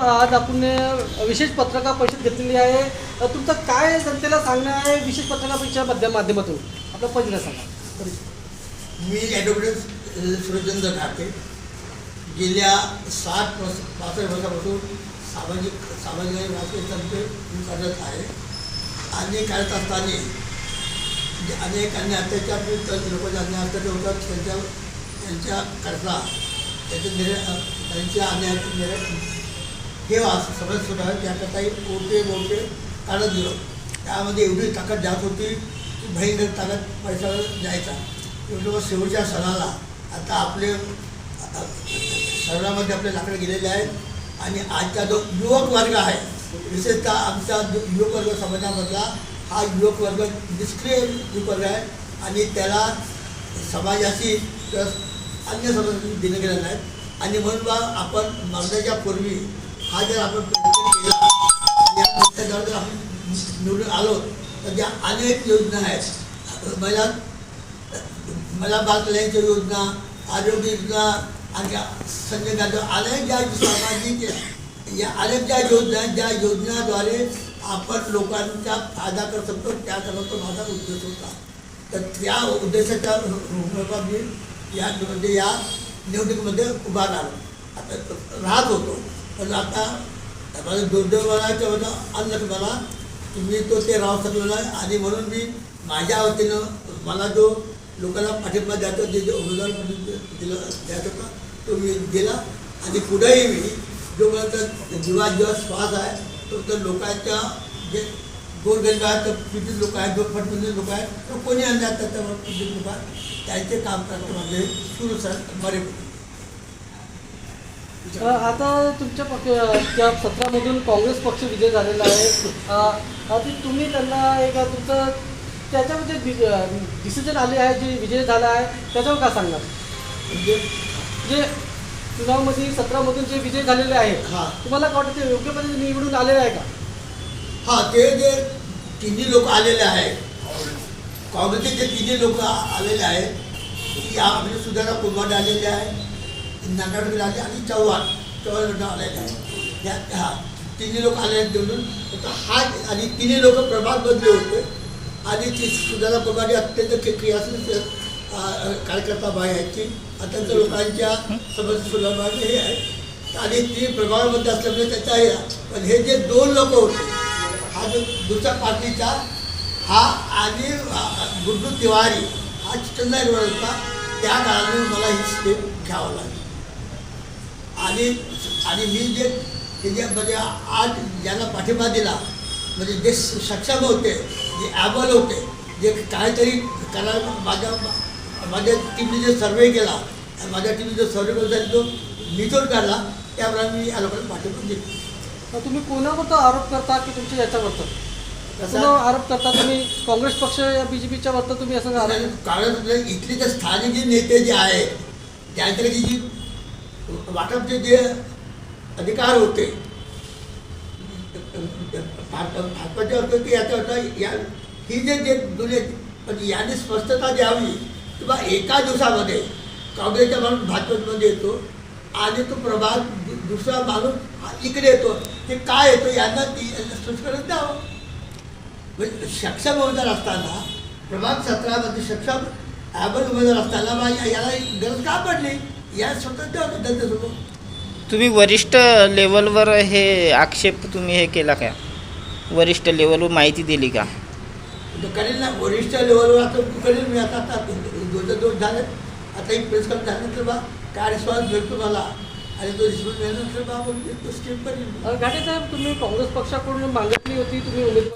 आज आपण विशेष पत्रकार परिषद घेतलेली आहे. तुमचं काय जनतेला सांगणं आहे विशेष पत्रकार परिषदेच्या माध्यमातून? आपला पहिलं सांगा. मी ॲडव्होकेट सुरजचंद्र ठाकरे गेल्या सात वर्ष पासष्ट वर्षापासून सामाजिक सामाजिक आणि राजकीय तंत्र मी करत आहे. आणि करत असताना अनेकांनी अत्याचार लोक ज्यांनी अत्याचार होतात. त्यांच्या त्यांच्या करता त्याचे निर्णय त्यांच्या अन्याय निर्णय ठेवा असं सगळं सगळं त्याकरताही मोठे मोठे काढत गेलो. त्यामध्ये एवढी ताकद जात होती की भयंकर ताकद पैसा जायचा एवढं शेवटच्या सणाला आता आपले शहरामध्ये आपले लाकडं गेलेले आहेत आणि आजचा जो युवक वर्ग आहे विशेषतः आमचा जो युवक वर्ग समाजामधला हा युवक वर्ग निष्क्रिय युवक वर्ग आहे आणि त्याला समाजाशी अन्य समाज दिले गेलेले नाही आणि म्हणून बा आपण मरण्याच्या पूर्वी हा जर आपण प्रयत्न केला या जर आपण निवडून आलो तर ज्या अनेक योजना आहेत. महिला मला बाल योजना आरोग्य योजना आणि संजय गांधी अनेक ज्या सामाजिक या अनेक ज्या योजना आहेत, ज्या योजनाद्वारे आपण लोकांचा फायदा करत शकतो त्या करण्याचा माझा उद्देश होता. तर त्या उद्देशाच्या रूपात मी या म्हणजे या निवडणुकीमध्ये उभा राहिलो आता राहत होतो. पण आता माझं दुर्दैवाच्या होतं. अन्न मला मी तो ते राहू शकलो नाही. आणि म्हणून मी माझ्या वतीनं मला जो लोकांना पाठिंबा द्यायचा जे जे उमेदवार म्हणून दिला द्यायचा होता तो मी दिला. आणि पुढेही मी जो माझा जीवा जीवा श्वास आहे तो तर लोकांच्या जे गोरगरीब आहेत तर पीडित लोक आहेत जो फटफटीत लोक आहेत तर कोणी आणतात त्याच्यावर पीडित लोक आहेत? त्यांचे काम करतो म्हणजे सुरूच आहे बरे आता तुमच्या पक्ष त्या सत्रामधून काँग्रेस पक्ष विजय झालेला आहे. आता तुम्ही त्यांना एक तुमचं त्याच्यामध्ये डिसिजन आले आहे जे विजय झाला आहे त्याच्यावर काय सांगणार? म्हणजे जे चुनावमध्ये सत्रामधून जे विजय झालेले आहेत हां. तुम्हाला काय वाटतं ते योग्य पद्धतीने निवडून आलेले आहे का? हा ते जे तिन्ही लोक आलेले आहेत काँग्रेसचे जे तिन्ही लोक आलेले आहेत या म्हणजे सुधारा कुंभाडे आलेले आहे. नागाडकर आले आणि चव्हाण चव्हाण आलेले आहेत या हा तिन्ही लोक आले आहेत निवडून आता हा आणि तिन्ही लोक प्रभाग बदले होते आणि ती सुधारा कुंभाडे अत्यंत क्रियाशील कार्यकर्ता बाई आहेत अत्यंत लोकांच्या समस्या सुलभाने हे आहे आणि ती प्रभावामध्ये असल्यामुळे त्याचा हे पण हे जे दोन लोक होते हा जो दुसऱ्या पार्टीचा हा आणि गुड्डू तिवारी हा चंद्र होता त्या काळाने मला ही स्टेप घ्यावं लागली आणि आणि मी जे जे म्हणजे आज ज्यांना पाठिंबा दिला म्हणजे जे सक्षम होते जे ॲबल होते जे काहीतरी करायला माझ्या माझ्या टीमने जे सर्वे केला आणि माझ्या टीमने जो सर्वे केला जो निचोड काढला त्याप्रमाणे मी या लोकांना पाठिंबा दिला. तर तुम्ही कोणावर आरोप करता की तुमच्या याच्यावरतं? कसा? आरोप करता तुम्ही? काँग्रेस पक्ष या बी जे पीच्या वरतं तुम्ही असं कारण इथले जे स्थानिक जे नेते जे आहेत त्यांच्याकडे जी वाटपचे जे अधिकार होते भाजप- भाजपचे की याचा याचं या ही जे जे जुने पण याने स्पष्टता द्यावी किंवा एका दिवसामध्ये काँग्रेसचा माणूस भाजपमध्ये येतो आणि तो प्रभाग दुसरा माणूस इकडे येतो. हे काय येतो यांना ती स्पष्टीकरण द्यावं. म्हणजे सक्षम उमेदवार असताना प्रभाग सतरामध्ये सक्षम ॲबल उमेदवार असताना याला गरज का पडली? या स्वतंत्र होतं त्यांच्यासमोर तुम्ही वरिष्ठ लेवलवर हे आक्षेप तुम्ही हे केला का? वरिष्ठ लेवलवर माहिती दिली का? तो करेल ना वरिष्ठ लेवलवर आता करेल मी आता आता दोन दोन झाले. आता एक प्रेस कॉन्फरन्स झाल्यानंतर बा काय रिस्पॉन्स भेटतो मला. आणि तो रिस्पॉन्स मिळाल्यानंतर बा आपण तो स्टेप करेल घाटे साहेब तुम्ही काँग्रेस पक्षाकडून मागितली होती तुम्ही उमेदवार